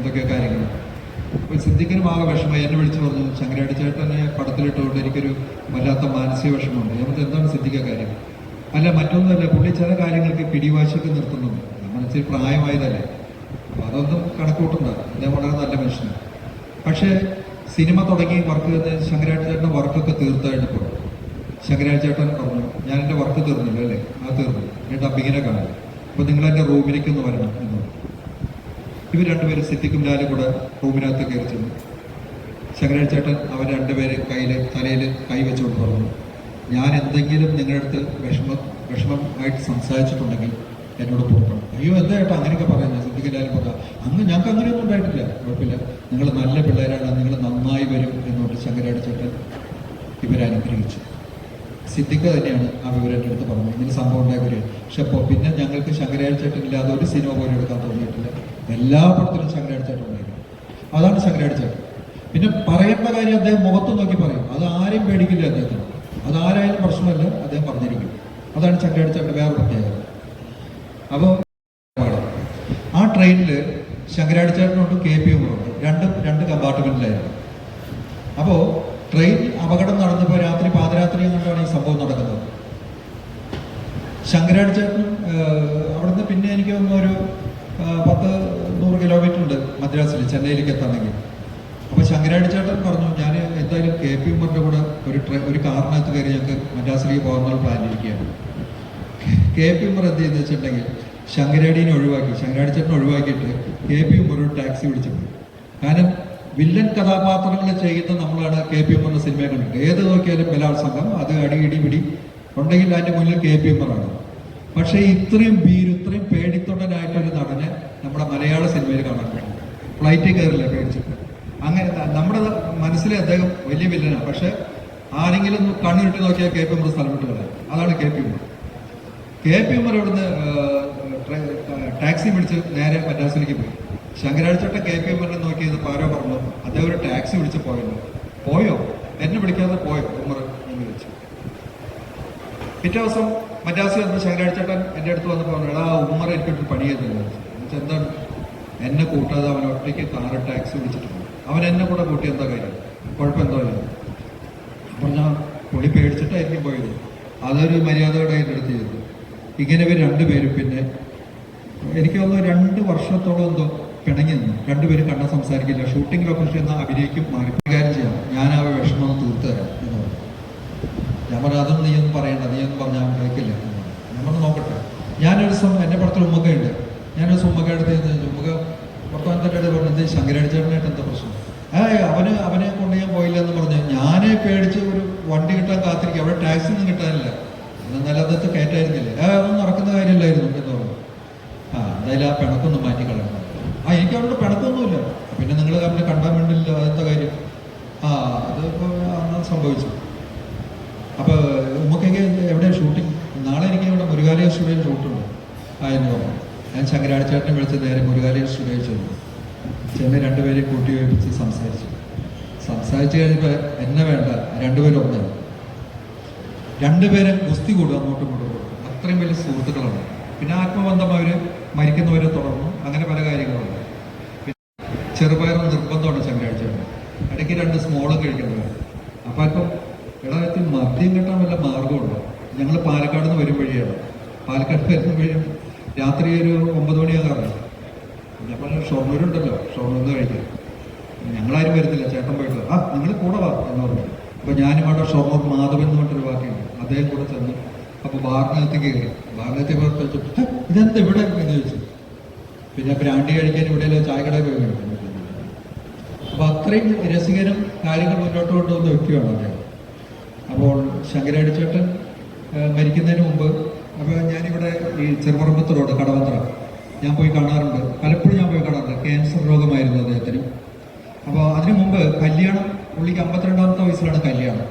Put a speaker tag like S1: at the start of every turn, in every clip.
S1: എന്തൊക്കെ കാര്യങ്ങൾ? അപ്പോൾ സിദ്ദിഖിനും ആകെ വിഷമമായി എന്നെ വിളിച്ചു പറഞ്ഞു ശങ്കരാടി ചേട്ടനെ പടത്തിലിട്ടുകൊണ്ട് എനിക്കൊരു വല്ലാത്ത മാനസിക വിഷമമുണ്ട്. പറഞ്ഞു, എന്താണ് സിദ്ദിഖ കാര്യം? അല്ല മറ്റൊന്നുമല്ല പുള്ളി ചില കാര്യങ്ങൾക്ക് പിടിവാശിയൊക്കെ നിർത്തുന്നുണ്ട്. നമ്മൾ ഇച്ചിരി പ്രായമായതല്ലേ. അപ്പോൾ അതൊന്നും കണക്കൂട്ടണ്ട. അദ്ദേഹം വളരെ നല്ല മനുഷ്യനാണ്. പക്ഷേ സിനിമ തുടങ്ങി വർക്ക് ശങ്കരാടി ചേട്ടന്റെ വർക്കൊക്കെ തീർത്തായിട്ട് ശങ്കരാചാര്യ ചേട്ടൻ പറഞ്ഞു ഞാൻ എന്റെ വർക്ക് തീർന്നില്ല അല്ലേ? ആ തീർന്നു. ഞാൻ ഡബിങ്ങിനെ കാണും അപ്പോൾ നിങ്ങൾ എന്റെ റൂമിലേക്ക് ഒന്ന് വരണം എന്ന് പറഞ്ഞു. ഇവർ രണ്ടുപേരും സിദ്ധിക്കും ലാലും കൂടെ റൂമിനകത്ത് കയറി ചെന്നു. ശങ്കരൻ ചേട്ടൻ അവർ രണ്ടുപേരെ കയ്യിൽ തലയിൽ കൈ വെച്ചുകൊണ്ട് പറഞ്ഞു ഞാൻ എന്തെങ്കിലും നിങ്ങളുടെ അടുത്ത് വിഷമ വിഷമമായിട്ട് സംസാരിച്ചിട്ടുണ്ടെങ്കിൽ എന്നോട് പുറപ്പെടും അയ്യോ എന്താ ചേട്ടാ അങ്ങനെയൊക്കെ പറയുന്നത് സിദ്ധിക്കില്ലാലും ലാലും പറഞ്ഞാൽ അന്ന് ഞങ്ങൾക്ക് അങ്ങനെയൊന്നും ഉണ്ടായിട്ടില്ല കുഴപ്പമില്ല. നിങ്ങൾ നല്ല പിള്ളേരാണ് നിങ്ങൾ നന്നായി വരും എന്നുകൊണ്ട് ശങ്കരാചാര്യ ചേട്ടൻ ഇവരെ സിദ്ദിഖ് തന്നെയാണ് ആ വിവരം എന്റെ അടുത്ത് പറഞ്ഞത്. ഇങ്ങനെ സംഭവം ഉണ്ടായ കാര്യം. പക്ഷെ അപ്പോൾ പിന്നെ ഞങ്ങൾക്ക് ശങ്കരാചാര്യ ചേട്ടൻ ഇല്ലാതെ ഒരു സിനിമ പോലും എടുക്കാൻ തോന്നിയിട്ടില്ല. എല്ലാ പടത്തിലും ശങ്കരാചാര്യ ചേട്ടൻ ഉണ്ടായിരുന്നു. അതാണ് ശങ്കരാചാര്യ ചേട്ടൻ. പിന്നെ പറയേണ്ട കാര്യം അദ്ദേഹം മുഖത്ത് നോക്കി പറയും. അത് ആരെയും പേടിക്കില്ല അദ്ദേഹത്തിന്. അത് ആരായാലും പ്രശ്നമല്ല അദ്ദേഹം പറഞ്ഞിരിക്കും. അതാണ് ചേട്ടന്റെ വേറെ പ്രത്യേകത. അപ്പോൾ ആ ട്രെയിനിൽ ശങ്കരാചാര്യ ചേട്ടനുണ്ട് കെ പി എമ്മുണ്ട്. രണ്ട് രണ്ട് കമ്പാർട്ട്മെന്റിലായിരുന്നു. അപ്പോൾ ട്രെയിൻ അപകടം നടന്നപ്പോൾ രാത്രി പാതിരാത്രി എന്നുള്ളതാണ് ഈ സംഭവം നടക്കുന്നത്. ശങ്കരാടി ചേട്ടൻ അവിടുന്ന് പിന്നെ എനിക്ക് തോന്നുന്നു ഒരു പത്ത് നൂറ് കിലോമീറ്റർ ഉണ്ട് മദ്രാസിൽ ചെന്നൈയിലേക്ക് എത്തണമെങ്കിൽ. അപ്പോൾ ശങ്കരാടി ചേട്ടൻ പറഞ്ഞു ഞാൻ എന്തായാലും കെ പി എമ്മറിന്റെ കൂടെ ഒരു ട്രെ ഒരു കാറിനകത്ത് കയറി ഞങ്ങൾക്ക് മദ്രാസിലേക്ക് പോകാനുള്ള പ്ലാൻ ഇരിക്കുകയാണ്. കെ പി എമ്മർ എന്ത് ചെയ്യുന്നത് വെച്ചിട്ടുണ്ടെങ്കിൽ ശങ്കരാടീനെ ഒഴിവാക്കി ശങ്കരാടി ചേട്ടനെ ഒഴിവാക്കിയിട്ട് കെ പി എമ്മർ ഒരു ടാക്സി വിളിച്ചു. കാരണം വില്ലൻ കഥാപാത്രങ്ങൾ ചെയ്യുന്ന നമ്മളാണ് കെ പി എം എന്ന സിനിമയെ കണ്ടിട്ട് ഏത് നോക്കിയാലും ബലാത്സംഗം അത് അടി ഇടി പിടി ഉണ്ടെങ്കിൽ അതിന്റെ മുന്നിൽ കെ പി എം ആണ് പക്ഷേ ഇത്രയും ഭീരു ഇത്രയും പേടിത്തൊണ്ടനായിട്ടൊരു നടനെ നമ്മുടെ മലയാള സിനിമയിൽ കാണാൻ പറ്റും ഫ്ലൈറ്റിൽ കയറില്ല പേടിച്ചിട്ട്. അങ്ങനെ നമ്മുടെ മനസ്സിലെ അദ്ദേഹം വലിയ വില്ലനാണ്. പക്ഷെ ആരെങ്കിലും കണ്ണുരുട്ടി നോക്കിയാൽ കെ പി എം സ്ഥലം വിട്ട് കളയാം അതാണ് K P M K P M ഇവിടുന്ന് ടാക്സി പിടിച്ച് നേരെ മദ്രാസിലേക്ക് പോയി. ശങ്കരാഴ്ചട്ട കെ പി ഉമ്മറിനെ നോക്കിയത് പാരോ പറഞ്ഞു അദ്ദേഹം ഒരു ടാക്സി വിളിച്ച് പോയല്ലോ പോയോ? എന്നെ വിളിക്കാതെ പോയോ? ഉമ്മർ എന്ന് ചോദിച്ചു. പിറ്റേ ദിവസം മറ്റാസി വന്ന് ശങ്കരാഴ്ചട്ടൻ എന്റെ അടുത്ത് വന്ന് എടാ ഉമ്മർ എനിക്കൊരു പണി ചെയ്തില്ല എന്താണ്? എന്നെ കൂട്ടാതെ അവൻ ഒറ്റയ്ക്ക് കാറ് ടാക്സി വിളിച്ചിട്ടുണ്ട് അവൻ എന്നെ കൂടെ കൂട്ടി എന്താ കാര്യം? കുഴപ്പമെന്തോ ഇല്ല. അപ്പോൾ ഞാൻ പുള്ളി പേടിച്ചിട്ടായിരിക്കും പോയത്. അതൊരു മര്യാദയുടെ എന്റെ അടുത്ത് ചെയ്തു ഇങ്ങനെ ഇവർ രണ്ടുപേരും പിന്നെ എനിക്ക് തോന്നുന്നു രണ്ട് വർഷത്തോളം എന്തോ പിണങ്ങി നിന്നു. രണ്ടുപേരും കണ്ടാൽ സംസാരിക്കില്ല. ഷൂട്ടിംഗ് ലൊക്കേഷൻ എന്ന അഭിനയിക്കും മാറി. ചെയ്യാം. ഞാൻ ആ വിഷമം ഒന്ന് തീർത്തു തരാം എന്ന് പറഞ്ഞു. ഞാൻ പറഞ്ഞു അതൊന്നും നീ ഒന്നും പറയണ്ട. നീ ഒന്നും പറഞ്ഞാൽ കേൾക്കില്ല ഞാൻ പറഞ്ഞു നോക്കട്ടെ. ഞാനൊരു ദിവസം എന്റെ പടത്തിൽ ഉമ്മക്കയുണ്ട് ഞാനൊരു ദിവസം ഉമ്മക്ക എടുത്ത് ഉമ്മക്ക വർത്തമാനത്തിന്റെ പറഞ്ഞു പറഞ്ഞത് ശങ്കരാചാര്യനായിട്ട് എന്താ പ്രശ്നം? ഏ അവന് അവനെ കൊണ്ട് ഞാൻ പോയില്ല എന്ന് പറഞ്ഞു. ഞാനേ പേടിച്ച് ഒരു വണ്ടി കിട്ടാൻ കാത്തിരിക്കും. അവിടെ ടാക്സി ഒന്നും കിട്ടാനില്ല. എന്നാലും അതൊക്കെ കയറ്റായിരുന്നില്ലേ ഏ അതൊന്നും നടക്കുന്ന കാര്യമില്ലായിരുന്നു എന്ന് പറഞ്ഞു. ആ എന്തായാലും ആ പിണക്കൊന്നും മാറ്റി കളയണം ആ എനിക്ക് അവരോട് പിണക്കൊന്നുമില്ല പിന്നെ നിങ്ങൾ അവനെ കണ്ടാൻ വേണ്ടില്ല അതെന്താ കാര്യം? ആ അതിപ്പോൾ അന്ന് സംഭവിച്ചു. അപ്പോൾ ഉമ്മക്കൊക്കെ എവിടെയാണ് ഷൂട്ടിങ് നാളെ എനിക്ക് ഇവിടെ മുരുകാലയ സ്റ്റുഡിയോയിൽ ഷൂട്ടുണ്ട് ആ എന്ന് പറഞ്ഞു ഞാൻ ശങ്കരാചാര്യനെ വിളിച്ച് നേരെ മുരുകാലയ സ്റ്റുഡിയോയിൽ ചെന്നു. ചെന്ന് രണ്ടുപേരെയും കൂട്ടി വെപ്പിച്ച് സംസാരിച്ചു. സംസാരിച്ചു കഴിഞ്ഞപ്പോൾ എന്നെ വേണ്ട രണ്ടുപേരും ഒന്നാണ് രണ്ടുപേരും ഗുസ്തി കൂടും അങ്ങോട്ടും ഇങ്ങോട്ടും കൂടും. അത്രയും വലിയ സുഹൃത്തുക്കളാണ്. പിന്നെ ആത്മബന്ധം അവർ മരിക്കുന്നവരെ തുടർന്നു. അങ്ങനെ പല കാര്യങ്ങളുണ്ട്. ചെറുപയറും നിർബന്ധമാണ് ശനിയാഴ്ച ഇടയ്ക്ക് രണ്ട് സ്മോളും കഴിക്കുന്നത് അപ്പം ഇപ്പം ഇടത്തിൽ മദ്യം കിട്ടാൻ വല്ല മാർഗമുണ്ടോ ഞങ്ങൾ പാലക്കാട് നിന്ന് വരും വഴിയാണ്. പാലക്കാട് വരുന്ന വഴിയും രാത്രി ഒരു ഒമ്പത് മണിയാകാറില്ല ഞങ്ങൾ ഷൊർണൂരുണ്ടല്ലോ ഷൊർണൂർ നിന്ന് കഴിക്കാം ഞങ്ങളാരും വരുന്നില്ല ചേട്ടൻ പോയിട്ട് ആ നിങ്ങൾ കൂടെ വാ എന്ന് പറഞ്ഞു. അപ്പൊ ഞാനും അവിടെ ഷൊർണൂർ മാധവൻ എന്ന് പറഞ്ഞൊരു വാക്കുണ്ട് അദ്ദേഹം കൂടെ ചെന്നു അപ്പൊ ബാറിനകത്ത് കയറി. ബാറിനകത്ത് പുറത്ത് വെച്ചു ഇതെന്താ ഇവിടെ? എന്ന് ചോദിച്ചു. പിന്നെ ബ്രാൻഡി കഴിക്കാൻ ഇവിടെയല്ലോ ചായക്കടയിൽ പോയി കഴിക്കും അപ്പൊ അത്രയും രസികനും കാര്യങ്ങൾ മുന്നോട്ട് കൊണ്ടുവന്ന വ്യക്തിയാണ് അദ്ദേഹം. അപ്പോൾ ശങ്കരാടിച്ചേട്ടൻ മരിക്കുന്നതിന് മുമ്പ് അപ്പോൾ ഞാനിവിടെ ഈ ചെറുപറമ്പത്ത് റോഡ് കടവന്ത്ര ഞാൻ പോയി കാണാറുണ്ട്. പലപ്പോഴും ഞാൻ പോയി കാണാറുണ്ട്. ക്യാൻസർ രോഗമായിരുന്നു അദ്ദേഹത്തിന്. അപ്പോൾ അതിനു മുമ്പ് കല്യാണം പുള്ളിക്ക് അമ്പത്തിരണ്ടാമത്തെ വയസ്സിലാണ് കല്യാണം.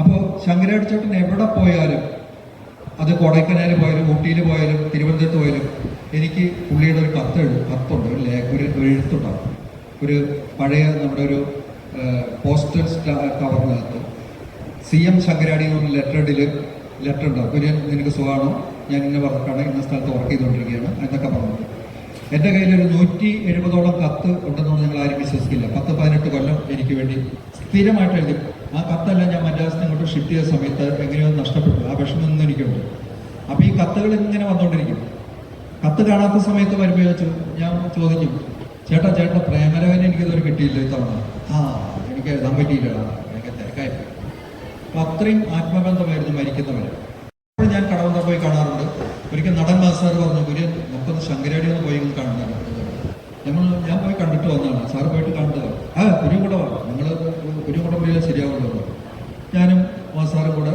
S1: അപ്പോൾ ശങ്കരാടിച്ചേട്ടൻ എവിടെ പോയാലും അത് കൊടൈക്കനാൽ പോയാലും ഊട്ടിയിൽ പോയാലും തിരുവനന്തപുരത്ത് പോയാലും എനിക്ക് പുള്ളിയുടെ ഒരു കത്ത് കത്തുണ്ട് ഒരു ലേഖ ഒരു എഴുത്തുണ്ടാവും. ഒരു പഴയ നമ്മുടെ ഒരു പോസ്റ്റൽ കവറിനകത്ത് സി എം ശങ്കരാടി എന്ന് പറഞ്ഞ ലെറ്ററിൽ ലെറ്റർ ഉണ്ടാവും ഞാൻ നിനക്ക് സുഖമാണോ? ഞാൻ ഇന്ന വർക്കാണ് ഇന്ന സ്ഥലത്ത് വർക്ക് ചെയ്തുകൊണ്ടിരിക്കുകയാണ്. എന്നൊക്കെ പറഞ്ഞു. എന്റെ കയ്യിൽ ഒരു നൂറ്റി എഴുപതോളം കത്ത് ഉണ്ടെന്ന് നിങ്ങൾ ആരും വിശ്വസിക്കില്ല. പത്ത് പതിനെട്ട് കൊല്ലം എനിക്ക് വേണ്ടി സ്ഥിരമായിട്ട് എഴുതി. ആ കത്തെല്ലാം ഞാൻ മദ്രാസിൽ ഇങ്ങോട്ട് ഷിഫ്റ്റ് ചെയ്ത സമയത്ത് എങ്ങനെയോ നഷ്ടപ്പെട്ടു. ആ വിഷമം ഒന്നും എനിക്കുണ്ട്. അപ്പോൾ ഈ കത്തുകൾ ഇങ്ങനെ വന്നുകൊണ്ടിരിക്കും. കത്ത് കാണാത്ത സമയത്ത് വരുമ്പോൾ ഞാൻ ചോദിക്കും ചേട്ടാ ചേട്ടാ പ്രേമരവൻ എനിക്കിതൊരു കിട്ടിയില്ല ഇത്തവണ ആ. എനിക്ക് എഴുതാൻ പറ്റിയില്ല. എനിക്ക് തിരക്കായിപ്പോയി. അപ്പൊ അത്രയും ആത്മബന്ധമായിരുന്നു മരിക്കുന്നവർ അപ്പോൾ ഞാൻ കടവന്ത പോയി കാണാറുണ്ട്. ഒരിക്കൽ നടൻ മാസ്റ്റർ പറഞ്ഞു കുര്യൻ നമുക്കൊന്ന് ശങ്കരാടി ഒന്ന് പോയി കാണുന്നുണ്ട് ഞങ്ങൾ ഞാൻ പോയി കണ്ടിട്ട് വന്നതാണ്. സാറ് പോയിട്ട് കണ്ടത് ആ കുരും കൂടെ വാ. നിങ്ങൾ കുരും കൂടെ പോയാൽ ശരിയാവുള്ളൂ. ഞാനും മാസാറും കൂടെ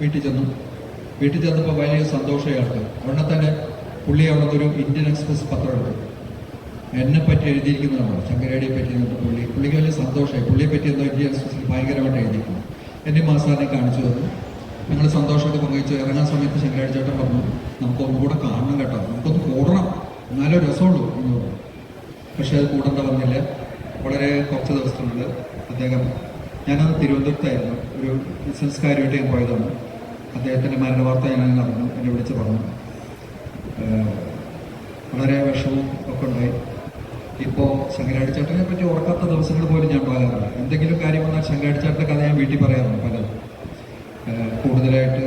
S1: വീട്ടിൽ ചെന്നു. വീട്ടിൽ ചെന്നപ്പോൾ വലിയ സന്തോഷമായിട്ട് ഉടനെ തന്നെ പുള്ളി അവിടെ ഒരു ഇന്ത്യൻ എക്സ്പ്രസ് പത്രം എടുത്തു. എന്നെ പറ്റി എഴുതിയിരിക്കുന്നതാണ് ശങ്കരേടിയെ പറ്റി എന്നിട്ട് പുള്ളി പുള്ളിക്ക് വലിയ സന്തോഷമായി. പുള്ളിയെ പറ്റി എന്തോ ഇന്ത്യൻ ഭയങ്കരമായിട്ട് എഴുതിയിരിക്കുന്നു എന്നെ മാസാറിനെ കാണിച്ചു തന്നു. ഞങ്ങൾ സന്തോഷമൊക്കെ പങ്കുവച്ചു ഇറങ്ങാൻ സമയത്ത് ശങ്കരാടി ചേട്ടൻ പറഞ്ഞു നമുക്ക് ഒന്നുകൂടെ കാണണം കേട്ടോ. നമുക്കൊന്ന് കൂടണം എന്നാലേ രസമുള്ളൂ. എന്ന് പറഞ്ഞു. പക്ഷേ അത് കൂടേണ്ട വന്നില്ല. വളരെ കുറച്ച് ദിവസത്തിനുള്ളിൽ അദ്ദേഹം ഞാനത് തിരുവനന്തപുരത്തായിരുന്നു. ഒരു ബിസിനസ് കാര്യമായിട്ട് ഞാൻ പോയതാണ്. അദ്ദേഹത്തിന്റെ മരണ വാർത്ത ഞാൻ അറിഞ്ഞു. എന്നെ വിളിച്ച് പറഞ്ഞു. വളരെ വിഷമം ഒക്കെ ഉണ്ടായി. ഇപ്പോൾ ശങ്കരാടിച്ചേട്ടനെ പറ്റി ഓർക്കാത്ത ദിവസങ്ങൾ പോലും ഞാൻ പറയാറില്ല. എന്തെങ്കിലും കാര്യം വന്നാൽ ശങ്കരാടിച്ചേട്ടന്റെ കഥ ഞാൻ വീട്ടിൽ പറയാറുണ്ട് പലതും കൂടുതലായിട്ട്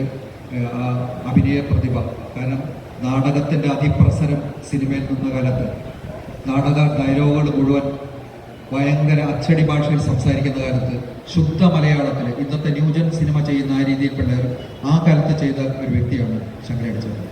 S1: ആ അഭിനയ പ്രതിഭ കാരണം നാടകത്തിന്റെ അതിപ്രസരം സിനിമയിൽ നിന്ന കാലത്ത് നാടക ഡയലോഗുകൾ മുഴുവൻ ഭയങ്കര അച്ചടി ഭാഷയിൽ സംസാരിക്കുന്ന കാലത്ത് ശുദ്ധ മലയാളത്തിൽ ഇന്നത്തെ ന്യൂജൻ സിനിമ ചെയ്യുന്ന ആ രീതിയിൽ പിള്ളേർ ആ കാലത്ത് ചെയ്ത ഒരു വ്യക്തിയാണ് ശങ്കരാടിച്ചേട്ടൻ.